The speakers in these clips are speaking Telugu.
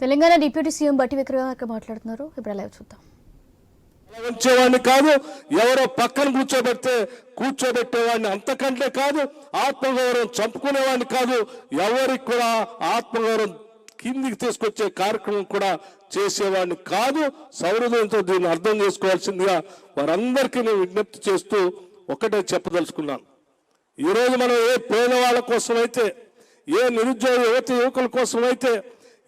తెలంగాణ డిప్యూటీ సీఎం బట్టి విక్రమార్క మాట్లాడుతున్నారు. ఇప్పుడు ఎలా చూద్దాం. ఉంచేవాడిని కాదు ఎవరో పక్కన కూర్చోబెడితే కూర్చోబెట్టేవాడిని అంతకంటే కాదు ఆత్మగౌరవం చంపుకునేవాడిని కాదు ఎవరికి కూడా ఆత్మగౌరవం కిందికి తీసుకొచ్చే కార్యక్రమం కూడా చేసేవాడిని కాదు. సౌహృదయంతో దీన్ని అర్థం చేసుకోవాల్సిందిగా వారందరికీ నేను విజ్ఞప్తి చేస్తూ ఒకటే చెప్పదలుచుకున్నాను. ఈరోజు మనం ఏ పేదవాళ్ళ కోసమైతే ఏ నిరుద్యోగ యువత యువకుల కోసమైతే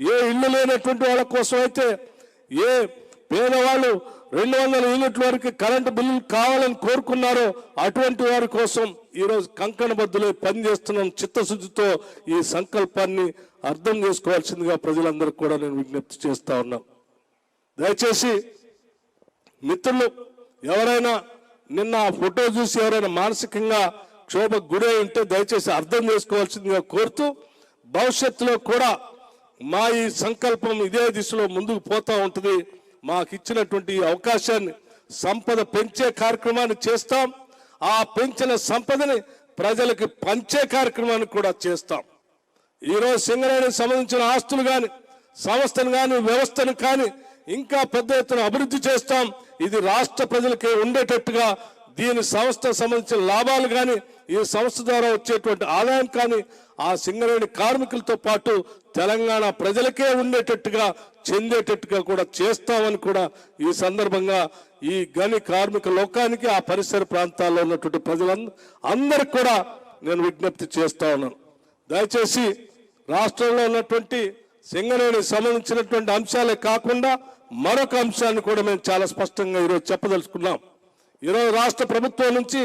ఏ ఇల్లు లేనటువంటి వాళ్ళ కోసం అయితే ఏ పేదవాళ్ళు రెండు వందల యూనిట్ల వరకు కరెంటు బిల్లులు కావాలని కోరుకున్నారో అటువంటి వారి కోసం ఈరోజు కంకణ బద్దులే పనిచేస్తున్నాం చిత్తశుద్ధితో ఈ సంకల్పాన్ని అర్థం చేసుకోవాల్సిందిగా ప్రజలందరికీ కూడా నేను విజ్ఞప్తి చేస్తా ఉన్నా. దయచేసి మిత్రులు ఎవరైనా నిన్న ఆ ఫోటో చూసి ఎవరైనా మానసికంగా క్షోభకు గురై ఉంటే దయచేసి అర్థం చేసుకోవాల్సిందిగా కోరుతూ భవిష్యత్తులో కూడా మా ఈ సంకల్పం ఇదే దిశలో ముందుకు పోతూ ఉంటుంది. మాకు ఇచ్చినటువంటి అవకాశాన్ని సంపద పెంచే కార్యక్రమాన్ని చేస్తాం. ఆ పెంచిన సంపదని ప్రజలకి పంచే కార్యక్రమాన్ని కూడా చేస్తాం. ఈరోజు సింగరేణికి సంబంధించిన ఆస్తులు కానీ సంస్థను కానీ వ్యవస్థను కానీ ఇంకా పెద్ద ఎత్తున అభివృద్ధి చేస్తాం. ఇది రాష్ట్ర ప్రజలకే ఉండేటట్టుగా దీని సంస్థ సంబంధించిన లాభాలు కానీ ఈ సంస్థ ద్వారా వచ్చేటువంటి ఆదాయం కానీ ఆ సింగరేణి కార్మికులతో పాటు తెలంగాణ ప్రజలకే ఉండేటట్టుగా చెందేటట్టుగా కూడా చేస్తామని కూడా ఈ సందర్భంగా ఈ గని కార్మిక లోకానికి ఆ పరిసర ప్రాంతాల్లో ఉన్నటువంటి ప్రజలందరూ అందరికి కూడా నేను విజ్ఞప్తి చేస్తా ఉన్నాను. దయచేసి రాష్ట్రంలో ఉన్నటువంటి సింగరేణికి సంబంధించినటువంటి అంశాలే కాకుండా మరొక అంశాన్ని కూడా మేము చాలా స్పష్టంగా ఈరోజు చెప్పదలుచుకున్నాం. ఈరోజు రాష్ట్ర ప్రభుత్వం నుంచి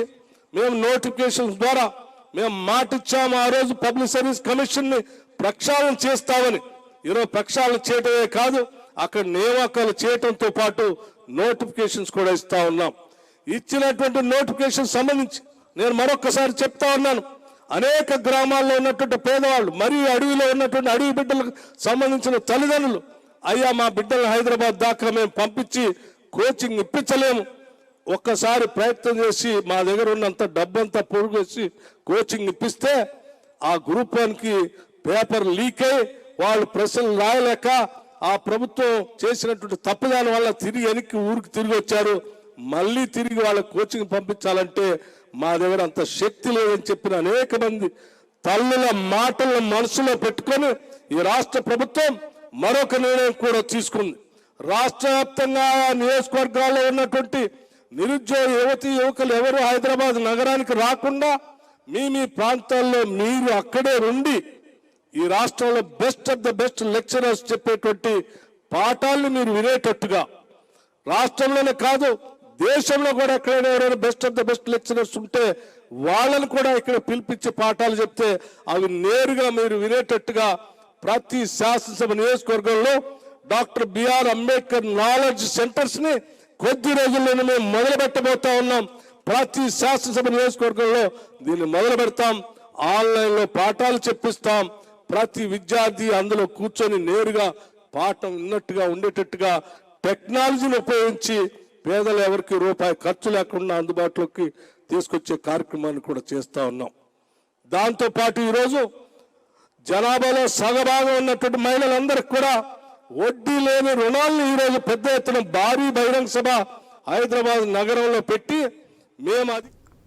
మేము నోటిఫికేషన్ ద్వారా మేము మాటిచ్చాము ఆ రోజు పబ్లిక్ సర్వీస్ కమిషన్ని ప్రక్షాళన చేస్తామని. ఈరోజు ప్రక్షాళన చేయటమే కాదు అక్కడ నియామకాలు చేయటంతో పాటు నోటిఫికేషన్స్ కూడా ఇస్తా ఉన్నాం. ఇచ్చినటువంటి నోటిఫికేషన్ సంబంధించి నేను మరొకసారి చెప్తా ఉన్నాను. అనేక గ్రామాల్లో ఉన్నటువంటి పేదవాళ్ళు మరియు అడవిలో ఉన్నటువంటి అడవి బిడ్డలకు సంబంధించిన తల్లిదండ్రులు అయ్యా మా బిడ్డలను హైదరాబాద్ దాకా మేము పంపించి కోచింగ్ ఇప్పించలేము. ఒక్కసారి ప్రయత్నం చేసి మా దగ్గర ఉన్నంత డబ్బంతా పొరుగేసి కోచింగ్ ఇప్పిస్తే ఆ గ్రూప్ వన్కి పేపర్ లీక్ అయి వాళ్ళు ప్రశ్నలు రాయలేక ఆ ప్రభుత్వం చేసినటువంటి తప్పుదాని వల్ల తిరిగి వెనక్కి ఊరికి తిరిగి వచ్చారు. మళ్ళీ తిరిగి వాళ్ళ కోచింగ్ పంపించాలంటే మా దగ్గర అంత శక్తి లేదని చెప్పిన అనేక మంది తల్లుల మాటలను మనసులో పెట్టుకొని ఈ రాష్ట్ర ప్రభుత్వం మరొక నిర్ణయం కూడా తీసుకుంది. రాష్ట్ర వ్యాప్తంగా నియోజకవర్గాల్లో ఉన్నటువంటి నిరుద్యోగ యువతి యువకులు ఎవరు హైదరాబాద్ నగరానికి రాకుండా మీ మీ ప్రాంతాల్లో మీరు అక్కడే ఉండి ఈ రాష్ట్రంలో best of the best lecturers చెప్పేటువంటి పాఠాలను మీరు వినేటట్టుగా రాష్ట్రంలోనే కాదు దేశంలో కూడా ఎక్కడైనా ఎవరైనా best of the best lecturers ఉంటే వాళ్ళని కూడా ఇక్కడ పిలిపించి పాఠాలు చెప్తే అవి నేరుగా మీరు వినేటట్టుగా ప్రతి శాసనసభ నియోజకవర్గంలో డాక్టర్ బిఆర్ అంబేద్కర్ నాలెడ్జ్ సెంటర్స్ని కొద్ది రోజుల్లోనే మేము మొదలు పెట్టబోతా ఉన్నాం. ప్రతి శాసనసభ నియోజకవర్గంలో దీన్ని మొదలు పెడతాం ఆన్లైన్లో పాఠాలు చెప్పిస్తాం. ప్రతి విద్యార్థి అందులో కూర్చొని నేరుగా పాఠం ఉన్నట్టుగా ఉండేటట్టుగా టెక్నాలజీని ఉపయోగించి పేదలు ఎవరికి రూపాయి ఖర్చు లేకుండా అందుబాటులోకి తీసుకొచ్చే కార్యక్రమాన్ని కూడా చేస్తూ ఉన్నాం. దాంతోపాటు ఈరోజు జనాభాలో సగభాగం ఉన్నటువంటి మహిళలందరికీ కూడా వడ్డీ లేని రుణాలను ఈరోజు పెద్ద ఎత్తున భారీ బహిరంగ సభ హైదరాబాద్ నగరంలో పెట్టి మేము అది